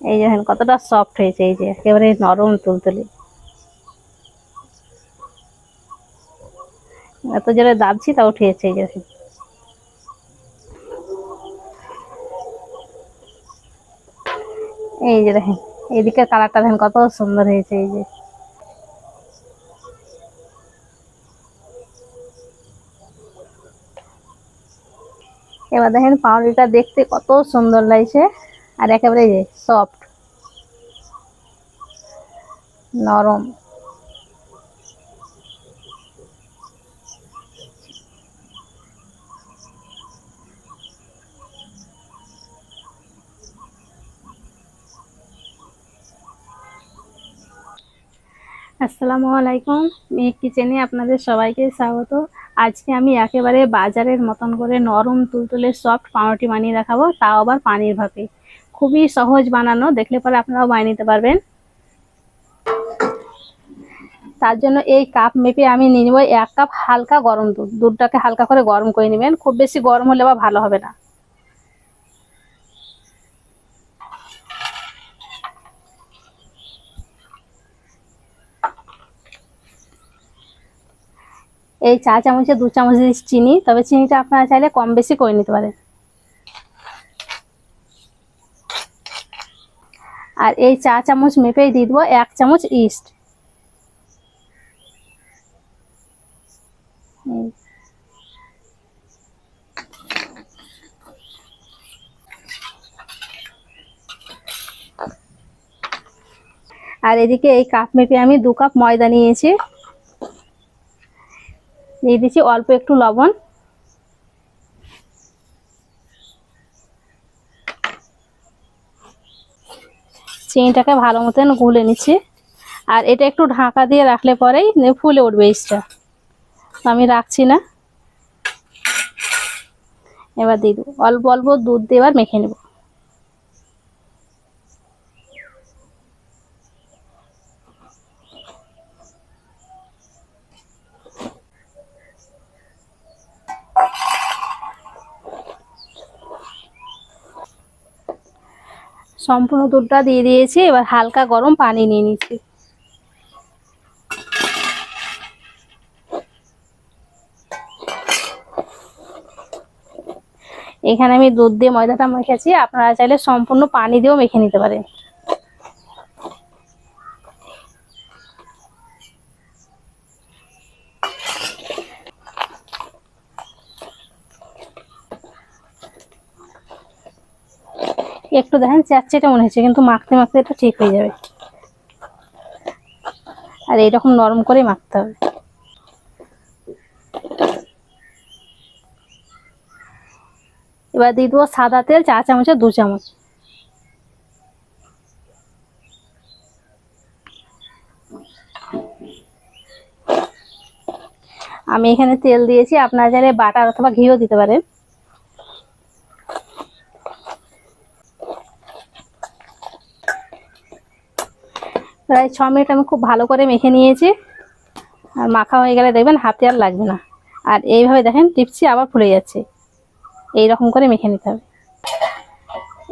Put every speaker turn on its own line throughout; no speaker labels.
এই যে দেখেন কতটা সফট হয়েছে, এই যে একেবারে নরম তুলতুলি। এত জোরে দাবছি তা উঠিয়েছে এই যে। এই যে দেখেন এইদিকে কালারটা দেখেন কত সুন্দর হয়েছে, এই যে। এবার দেখেন পাউরিটা দেখতে কত সুন্দর লাগছে। আর একেবারে যে সফট নরম। আসসালামু আলাইকুম, মেঘ কিচেনে আপনাদের সবাইকে স্বাগত। আজকে আমি একেবারে বাজারের মতন করে নরম তুলতুলে সফট পাউরুটি বানিয়ে দেখাবো, তাও আবার পানির ভাপে। খুবই সহজ বানানো, দেখলে পরে আপনারাও বানিয়ে নিতে পারবেন। তার জন্য এই কাপ মেপে আমি নিয়ে নেব এক কাপ হালকা গরম দুধ। দুধটাকে হালকা করে গরম করে নেবেন। খুব বেশি গরম হলে বা ভালো হবে না। এই চা চামচে, দু চামচ চিনি। তবে চিনিটা আপনারা চাইলে কম বেশি করে নিতে পারেন। আর এই চা চামচ মেপেই দিয়ে দেবো, এক চামচ ইস্ট। আর এদিকে এই কাপ মেপে আমি দু কাপ ময়দা নিয়েছি দিয়ে দিচ্ছি অল্প একটু লবণ চিনিটাকে ভালো মতন গুলে নিচ্ছি। আর এটা একটু ঢাকা দিয়ে রাখলে পরেই ফুলে উঠবে ইসটা আমি রাখছি না। এবার দিয়ে দেবো। অল্প অল্প দুধ দিয়ে এবার মেখে নেব। সম্পূর্ণ দুধটা দিয়ে দিয়েছি, এবার হালকা গরম পানি নিয়ে নিচ্ছি। এখানে আমি দুধ দিয়ে ময়দাটা মেখেছি, আপনারা চাইলে সম্পূর্ণ পানি দিয়েও মেখে নিতে পারেন। একটু দেখেন চ্যাটচেটে মনে হচ্ছে, কিন্তু মাখতে মাখতে এটা ঠিক হয়ে যাবে। আর এইরকম নরম করে মাখতে হবে। এবার দিয়ে দেবো সাদা তেল, চা চামচে দু চামচ। আমি এখানে তেল দিয়েছি, আপনারা চাইলে বাটার অথবা ঘিও দিতে পারেন। প্রায় ছ মিনিট আমি খুব ভালো করে মেখে নিয়েছি। আর মাখা হয়ে গেলে দেখবেন হাতে আর লাগবে না। আর এইভাবে দেখেন টিপছি আবার ফুলে যাচ্ছে। এই রকম করে মেখে নিতে হবে।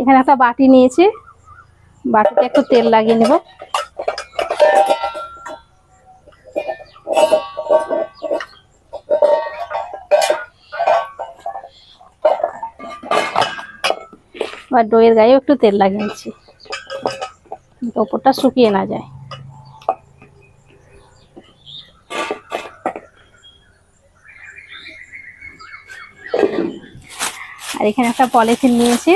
এখানে একটা বাটি নিয়েছি। বাটিতে একটু তেল লাগিয়ে নেব। এবার দইয়ের গায়েও একটু তেল লাগিয়ে নিচ্ছি। ওপরটা শুকিয়ে না যায়। আর এখানে একটা পলিথিন নিয়েছি।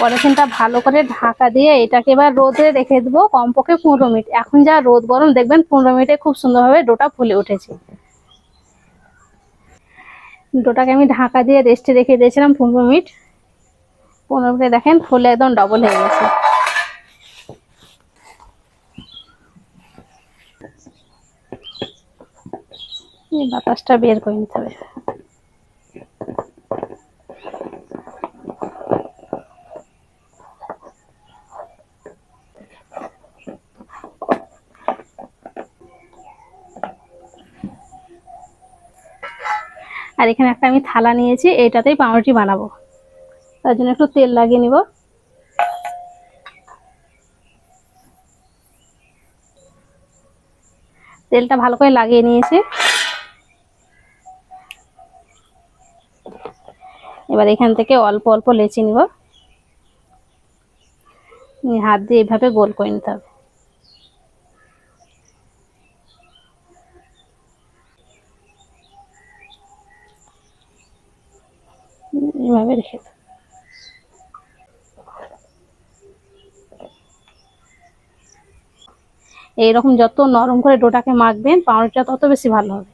পলিথিনটা ভালো করে ঢাকা দিয়ে এটাকে এবার রোদে রেখে দেবো কমপক্ষে পনেরো মিনিট। এখন যা রোদ গরম, দেখবেন পনেরো মিনিটে খুব সুন্দরভাবে ডোটা ফুলে উঠেছে। ডোটাকে আমি ঢাকা দিয়ে রেস্টে রেখে দিয়েছিলাম পনেরো মিনিট। পনেরো মিনিটে দেখেন ফুলে একদম ডবল হয়ে গেছে। বাতাসটা বের করে নিতে হবে। আর এখানে একটা আমি থালা নিয়েছি, এইটাতেই পাউরুটি বানাবো। তার জন্য একটু তেল লাগিয়ে নিব। তেলটা ভালো করে লাগিয়ে নিয়েছি। এবার এখান থেকে অল্প অল্প লেচি নিব। হাত দিয়ে এভাবে গোল করে নিতে হবে। এভাবে রেখে দাও। এইরকম যত নরম করে ডোটাকে মাখবেন, পাউরুটিটা তত বেশি ভালো হবে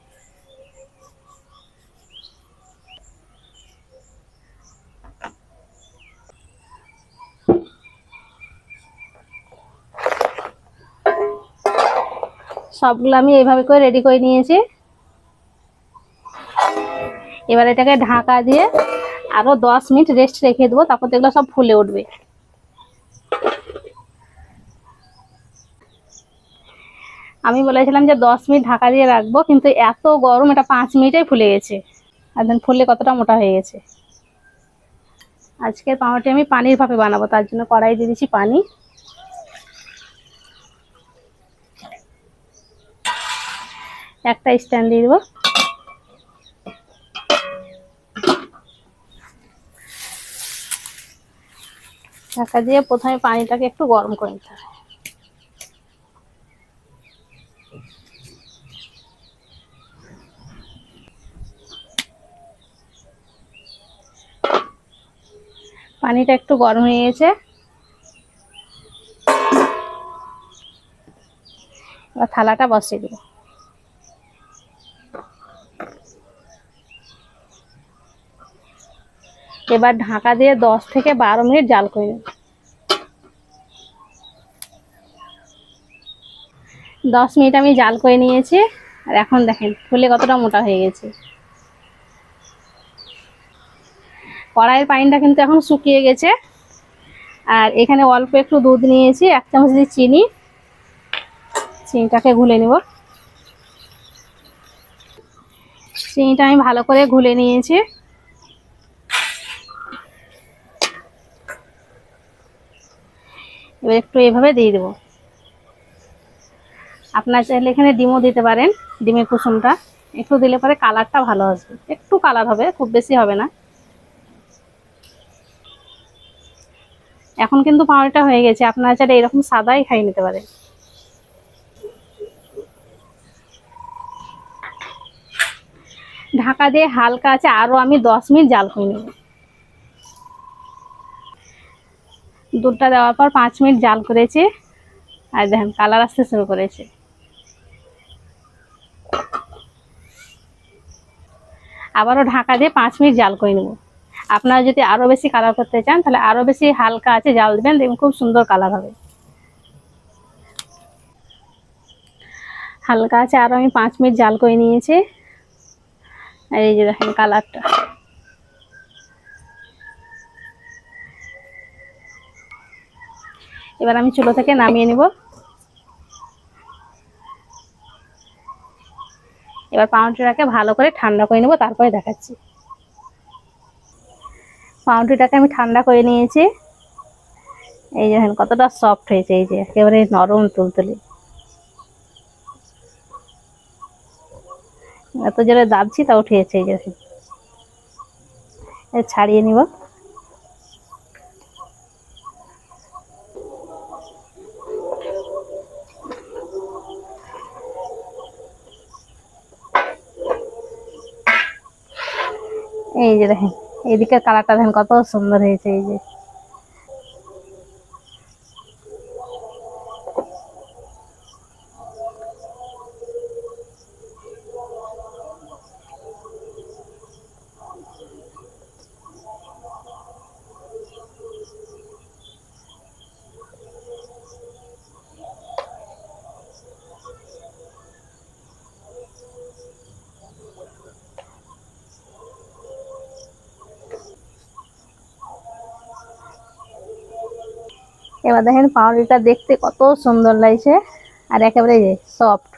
সবগুলো আমি এইভাবে করে রেডি করে নিয়েছি এবার এটাকে ঢাকা দিয়ে আরও দশ মিনিট রেস্ট রেখে দেবো, তারপর তো এগুলো সব ফুলে উঠবে। আমি বলেছিলাম যে দশ মিনিট ঢাকা দিয়ে রাখব, কিন্তু এত গরম, এটা পাঁচ মিনিটেই ফুলে গেছে। দেন ফুললে কতটা মোটা হয়ে গেছে। আজকের পাউরুটি আমি পানির ভাপে বানাবো, তার জন্য কড়াই দিয়ে দিচ্ছি পানি। একটা স্ট্যান্ড দিয়ে দেবো। ঢাকা দিয়ে প্রথমে পানিটাকে একটু গরম করে নিতে হবে। পানিটা একটু গরম হয়ে গেছে। থালাটা বসিয়ে দেবো। এবার ঢাকা দিয়ে দশ থেকে বারো মিনিট জাল করে নেব। দশ মিনিট আমি জাল করে নিয়েছি, আর এখন দেখেন ফুলে কতটা মোটা হয়ে গেছে। কড়াইয়ের পানিটা কিন্তু এখন শুকিয়ে গেছে, আর এখানে অল্প একটু দুধ নিয়েছি, এক চামচ দিয়ে চিনি। চিনিটাকে ঘুলে নেব। চিনিটা আমি ভালো করে ঘুলে নিয়েছি। একটু এভাবে দিয়ে দেবো। আপনার চাইলে এখানে ডিমও দিতে পারেন, ডিমের কুসুমটা। একটু দিলে পরে কালারটা ভালো আসবে। একটু কালার হবে, খুব বেশি হবে না। এখন কিন্তু পাউরুটিটা হয়ে গেছে, আপনারা চাইলে এরকম সাদাই খাই নিতে পারেন। ঢাকা দিয়ে হালকা আছে আরও আমি দশ মিনিট জাল করে নেব। দুধটা দেওয়ার পর পাঁচ মিনিট জাল করেছি। আর দেখেন, কালার আসতে শুরু করেছে। আবারও ঢাকা দিয়ে পাঁচ মিনিট জাল করে নেব। আপনারা যদি আরও বেশি কালার করতে চান, তাহলে আরও বেশি হালকা আছে জাল দেবেন, দেখবেন খুব সুন্দর কালার হবে। হালকা আছে, আরও আমি পাঁচ মিনিট জাল করে নিয়েছি। আর এই যে দেখেন কালারটা। এবার আমি চুলো থেকে নামিয়ে নিব। এবার পাউরুটিটাকে ভালো করে ঠান্ডা করে নেব, তারপরে দেখাচ্ছি। পাউরুটিটাকে আমি ঠান্ডা করে নিয়েছি। এই যে কতটা সফট হয়েছে, এই যে একেবারে নরম তুলতুলি। এত জোরে দাবছি তা উঠেছে এই যে ছাড়িয়ে নিব এই যে দেখেন এদিকে কালারটা দেখেন কত সুন্দর হয়েছে এই যে। এবার দেখেন পাউরিটা দেখতে কত সুন্দর লাগছে। আর একেবারে সফট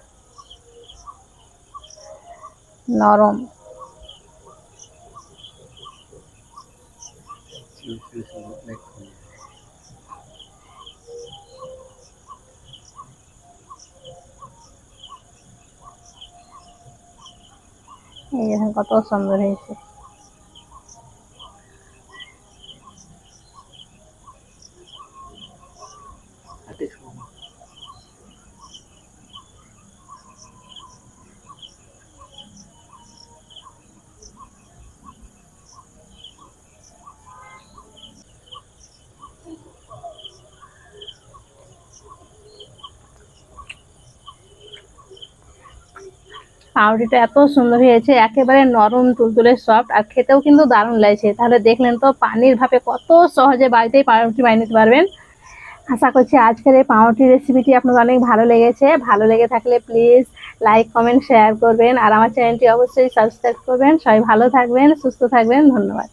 নরম। এই দেখেন কত সুন্দর হয়েছে। পাউরুটিটা এত সুন্দর হয়েছে, একেবারে নরম, তুলতুলে সফট আর খেতেও কিন্তু দারুণ লাগছে। তাহলে দেখলেন তো পানির ভাপে কত সহজে বাড়িতেই পাউরুটি বানিয়ে নিতে পারবেন। আশা করছি আজকের এই পাউরুটি রেসিপিটি আপনাদের অনেক ভালো লেগেছে। ভালো লেগে থাকলে প্লিজ লাইক কমেন্ট শেয়ার করবেন। আর আমার চ্যানেলটি অবশ্যই সাবস্ক্রাইব করবেন। সবাই ভালো থাকবেন, সুস্থ থাকবেন। ধন্যবাদ।